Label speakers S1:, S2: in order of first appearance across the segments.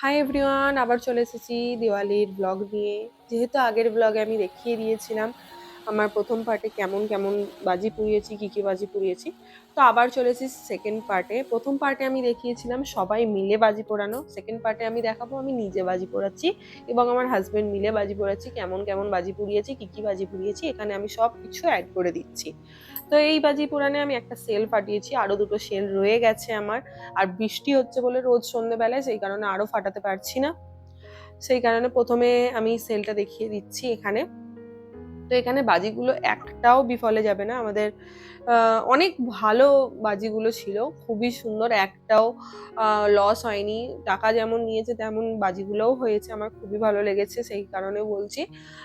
S1: Hi everyone আবার চলে এসেছি দিওয়ালির ব্লগ নিয়ে। যেহেতু আগের ব্লগে আমি দেখিয়ে দিয়েছিলাম আমার প্রথম পার্টে কেমন কেমন বাজি পুড়িয়েছি, কী কী বাজি পুড়িয়েছি। তো আবার চলে এসেছি সেকেন্ড পার্টে। প্রথম পার্টে আমি দেখিয়েছিলাম সবাই মিলে বাজি পোড়ানো। সেকেন্ড পার্টে আমি দেখাবো, আমি নিজে বাজি পোড়াচ্ছি এবং আমার হাজব্যান্ড মিলে বাজি পোড়াচ্ছি, কেমন কেমন বাজি পুড়িয়েছি, কী কী বাজি পুড়িয়েছি, এখানে আমি সব কিছু অ্যাড করে দিচ্ছি। তো এই বাজি পোড়ানে আমি একটা সেল ফাটিয়েছি আরও দুটো সেল রয়ে গেছে আমার। আর বৃষ্টি হচ্ছে বলে রোজ সন্ধ্যেবেলায়, সেই কারণে আরও ফাটাতে পারছি না। সেই কারণে প্রথমে আমি সেলটা দেখিয়ে দিচ্ছি এখানে। তো এখানে বাজিগুলো একটাও বিফলে যাবে না। আমাদের অনেক ভালো বাজিগুলো ছিল, খুবই সুন্দর, একটাও লস হয়নি। টাকা যেমন নিয়েছে তেমন বাজিগুলোও হয়েছে, আমার খুবই ভালো লেগেছে, সেই কারণে বলছি।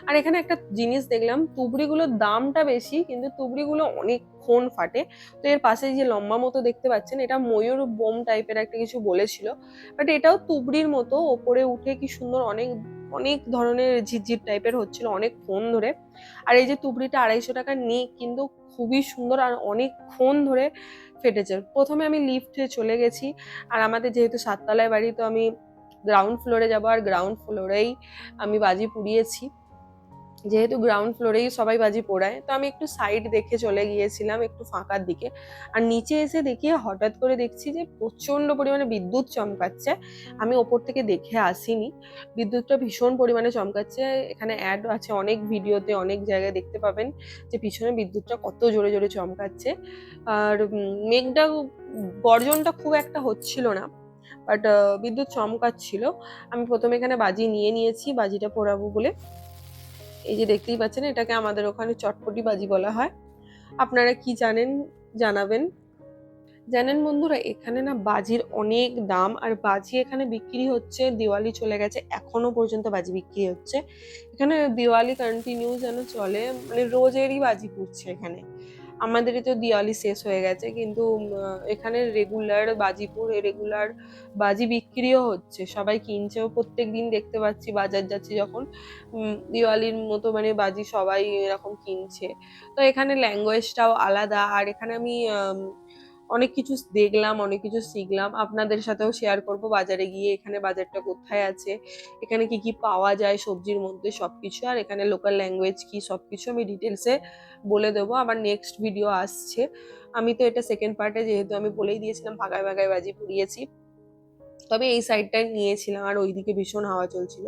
S1: আর এখানে একটা জিনিস দেখলাম, তুবড়িগুলোর দামটা বেশি, কিন্তু তুবড়িগুলো অনেক অনেকক্ষণ ফাটে। তো এর পাশে যে লম্বা মতো দেখতে পাচ্ছেন, এটা ময়ূর বোম টাইপের একটা কিছু বলেছিল। বাট এটাও তুবড়ির মতো, ওপরে উঠে কি সুন্দর অনেক অনেক ধরনের ঝিরঝির টাইপের হচ্ছিল অনেকক্ষণ ধরে। আর এই যে তুবড়িটা আড়াইশো টাকা নিই কিন্তু খুবই সুন্দর আর অনেকক্ষণ ধরে ফেটেছে। প্রথমে আমি লিফটে চলে গেছি, আর আমাদের যেহেতু সাততলায় বাড়ি, তো আমি গ্রাউন্ড ফ্লোরে যাব, আর গ্রাউন্ড ফ্লোরেই আমি বাজি পুড়িয়েছি। যেহেতু গ্রাউন্ড ফ্লোরেই সবাই বাজি পোড়ায়, তো আমি একটু সাইড দেখে চলে গিয়েছিলাম একটু ফাঁকার দিকে। আর নিচে এসে দেখি হঠাৎ করে দেখছি যে প্রচণ্ড পরিমাণে বিদ্যুৎ চমকাচ্ছে। আমি ওপর থেকে দেখে আসিনি। বিদ্যুৎটা ভীষণ পরিমাণে চমকাচ্ছে। এখানে অ্যাড আছে অনেক ভিডিওতে অনেক জায়গায় দেখতে পাবেন যে পিছনে বিদ্যুৎটা কত জোরে জোরে চমকাচ্ছে। আর মেঘটা গর্জনটা খুব একটা হচ্ছিল না বাট বিদ্যুৎ চমকাচ্ছিল। আমি প্রথমে এখানে বাজি নিয়ে নিয়েছি, বাজিটা পোড়াবো বলে। এই যে দেখতেই পাচ্ছেন, এটাকে আমাদের ওখানে চটপটি বাজি বলা হয়। আপনারা কি জানেন, জানাবেন। জানেন বন্ধুরা, এখানে না বাজির অনেক দাম, আর বাজি এখানে বিক্রি হচ্ছে, দিওয়ালি চলে গেছে, এখনও পর্যন্ত বাজি বিক্রি হচ্ছে। এখানে দিওয়ালি কন্টিনিউ যেন চলে মানে রোজেরই বাজি পুড়ছে এখানে। আমাদেরই তো দিওয়ালি শেষ হয়ে গেছে, কিন্তু এখানে রেগুলার বাজিপুর রেগুলার বাজি বিক্রিও হচ্ছে। সবাই কিনছেও প্রত্যেক দিন দেখতে পাচ্ছি বাজার যাচ্ছি যখন দিওয়ালির মতো মানে বাজি সবাই এরকম কিনছে। তো এখানে ল্যাঙ্গুয়েজটাও আলাদা, আর এখানে আমি অনেক কিছু দেখলাম, অনেক কিছু শিখলাম। আপনাদের সাথেও শেয়ার করব বাজারে গিয়ে এখানে বাজারটা কোথায় আছে, এখানে কি কি পাওয়া যায় সবজির মধ্যে সবকিছু, আর এখানে লোকাল ল্যাঙ্গুয়েজ কি সবকিছু আমি ডিটেলসে বলে দেবো। আবার নেক্সট ভিডিও আসছে। আমি তো এটা সেকেন্ড পার্টে যেহেতু আমি বলেই দিয়েছিলাম ফাঁকায় ফাঁকায় বাজি পুড়িয়েছি। তবে এই সাইডটায় নিয়েছিলাম, আর ওইদিকে ভীষণ হাওয়া চলছিল।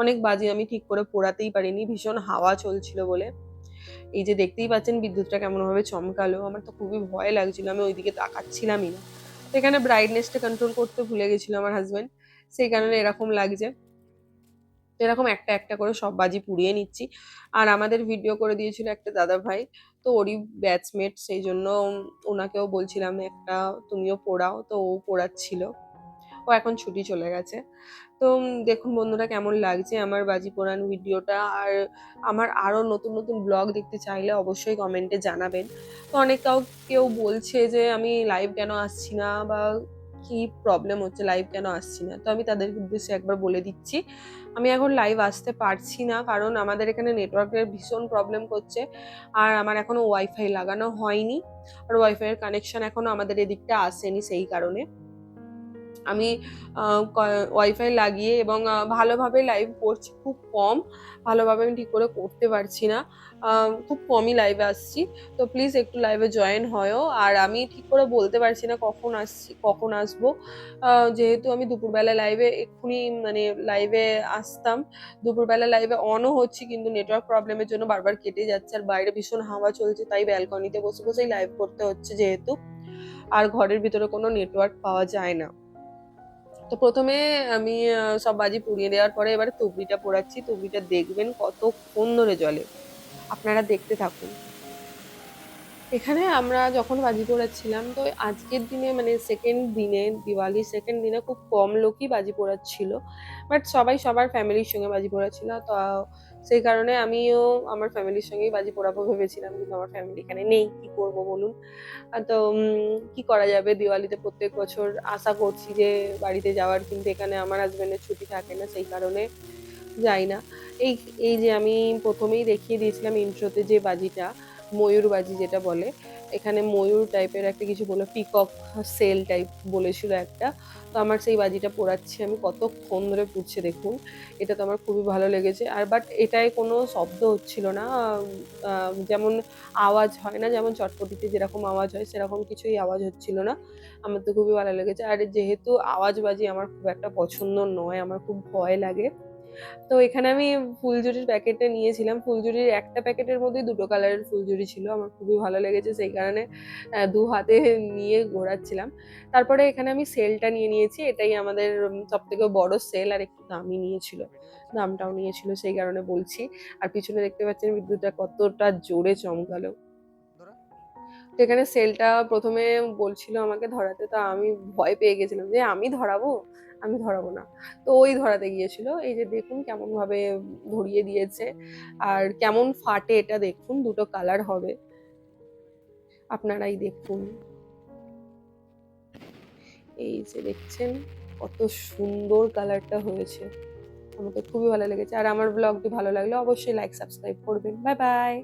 S1: অনেক বাজি আমি ঠিক করে পোড়াতেই পারিনি, ভীষণ হাওয়া চলছিল বলে। এই যে দেখতেই পাচ্ছেন বিদ্যুৎটা কেমনভাবে চমকালো, আমার তো খুবই ভয় লাগছিল, আমি ওইদিকে তাকাচ্ছিলামই না। তো এখানে ব্রাইটনেসটা কন্ট্রোল করতে ভুলে গেছিল আমার হাজব্যান্ড সেই কারণে এরকম লাগছে। এরকম একটা একটা করে সব বাজি পুড়িয়ে নিচ্ছি। আর আমাদের ভিডিও করে দিয়েছিল একটা দাদা ভাই তো ওরই ব্যাচমেট সেই জন্য ওনাকেও বলছিলাম, একটা তুমিও পোড়াও। তো ও পোড়াচ্ছিল। ও এখন ছুটি চলে গেছে। তো দেখুন বন্ধুরা কেমন লাগছে আমার বাজি পোড়ান ভিডিওটা। আর আমার আরও নতুন নতুন ব্লগ দেখতে চাইলে অবশ্যই কমেন্টে জানাবেন। তো অনেক কাউ, কেউ বলছে যে আমি লাইভ কেন আসছি না বা কি প্রবলেম হচ্ছে লাইভ কেন আসছি না? তো আমি তাদের উদ্দেশ্যে একবার বলে দিচ্ছি। আমি এখন লাইভ আসতে পারছি না কারণ আমাদের এখানে নেটওয়ার্কের ভীষণ প্রবলেম করছে। আর আমার এখনও ওয়াইফাই লাগানো হয়নি। আর ওয়াইফাইয়ের কানেকশন এখনও আমাদের এদিকটা আসেনি সেই কারণে। আমি ওয়াইফাই লাগিয়ে এবং ভালোভাবে লাইভ করছি, খুব কম। ভালোভাবে আমি ঠিক করে করতে পারছি না। খুব কমই লাইভে আসছি। তো প্লিজ একটু লাইভে জয়েন হয়ও আর আমি ঠিক করে বলতে পারছি না কখন আসছি, কখন আসব। যেহেতু আমি দুপুরবেলা লাইভে এক্ষুনি মানে লাইভে আসতাম। দুপুরবেলা লাইভে অনও হচ্ছে, কিন্তু নেটওয়ার্ক প্রবলেমের জন্য বারবার কেটে যাচ্ছে। আর বাইরে ভীষণ হাওয়া চলছে, তাই ব্যালকনিতে বসে বসেই লাইভ করতে হচ্ছে যেহেতু। আর ঘরের ভিতরে কোনো নেটওয়ার্ক পাওয়া যায় না। তো প্রথমে আমি সব বাজি পুড়িয়ে দেওয়ার পরে এবারে তুবড়িটা পোড়াচ্ছি। তুবড়িটা দেখবেন কতক্ষণ ধরে জলে আপনারা দেখতে থাকুন। এখানে আমরা যখন বাজি পোড়াচ্ছিলাম তো আজকের দিনে মানে সেকেন্ড দিনে, দিওয়ালির সেকেন্ড দিনে খুব কম লোকই বাজি পোড়াচ্ছিল। বাট সবাই সবার ফ্যামিলির সঙ্গে বাজি পোড়াচ্ছিল, তো সেই কারণে আমিও আমার ফ্যামিলির সঙ্গেই বাজি পোড়াবো ভেবেছিলাম, কিন্তু আমার ফ্যামিলি এখানে নেই, কি করব বলুন? তো কি করা যাবে? দিওয়ালিতে প্রত্যেক বছর আশা করছি যে বাড়িতে যাওয়ার, কিন্তু এখানে আমার হাজব্যান্ডের ছুটি থাকে না, সেই কারণে যাই না। এই এই যে আমি প্রথমেই দেখিয়ে দিয়েছিলাম ইন্ট্রোতে যে বাজিটা ময়ূর বাজি যেটা বলে, এখানে ময়ূর টাইপের একটা কিছু বলে পিকক সেল টাইপ বলেছিল একটা। তো আমার সেই বাজিটা পোড়াচ্ছি আমি কতক্ষণ ধরে পুড়ছে দেখুন, এটা তো আমার খুবই ভালো লেগেছে। আর বাট এটায় কোনো শব্দ হচ্ছিল না যেমন আওয়াজ হয় না, যেমন চটপটিতে যেরকম আওয়াজ হয়, সেরকম কিছুই আওয়াজ হচ্ছিল না। আমার তো খুবই ভালো লেগেছে। আর যেহেতু আওয়াজ বাজি আমার খুব একটা পছন্দ নয়, আমার খুব ভয় লাগে। তো এখানে আমি ফুলঝুরির প্যাকেটটা নিয়েছিলাম। ফুলঝুরির একটা প্যাকেটের মধ্যে দুটো কালারের ফুলঝুরি ছিল। আমার খুবই ভালো লেগেছে, সেই কারণে দু হাতে নিয়ে ঘোরাচ্ছিলাম। তারপরে এখানে আমি সেলটা নিয়ে নিয়েছি। এটাই আমাদের সব থেকে বড় সেল আর একটু দামি নিয়েছিল। দামটাও নিয়েছিল, সেই কারণে বলছি। আর পিছনে দেখতে পাচ্ছেন বিদ্যুৎটা কতটা জোরে চমকালো। তো এখানে সেলটা প্রথমে বলছিল আমাকে ধরাতে, তো আমি ভয় পেয়ে গেছিলাম যে আমি ধরাবো? আমি ধরাবো না। তো ওই ধরাতে গিয়েছিল। এই যে দেখুন কেমন ভাবে ধরিয়ে দিয়েছে। আর কেমন ফাটে এটা দেখুন, দুটো কালার হবে। আপনারাই দেখুন। এই যে দেখছেন, কত সুন্দর কালারটা হয়েছে। আমার তো খুবই ভালো লেগেছে। আর আমার ব্লগটি ভালো লাগলে অবশ্যই লাইক সাবস্ক্রাইব করবেন। Bye bye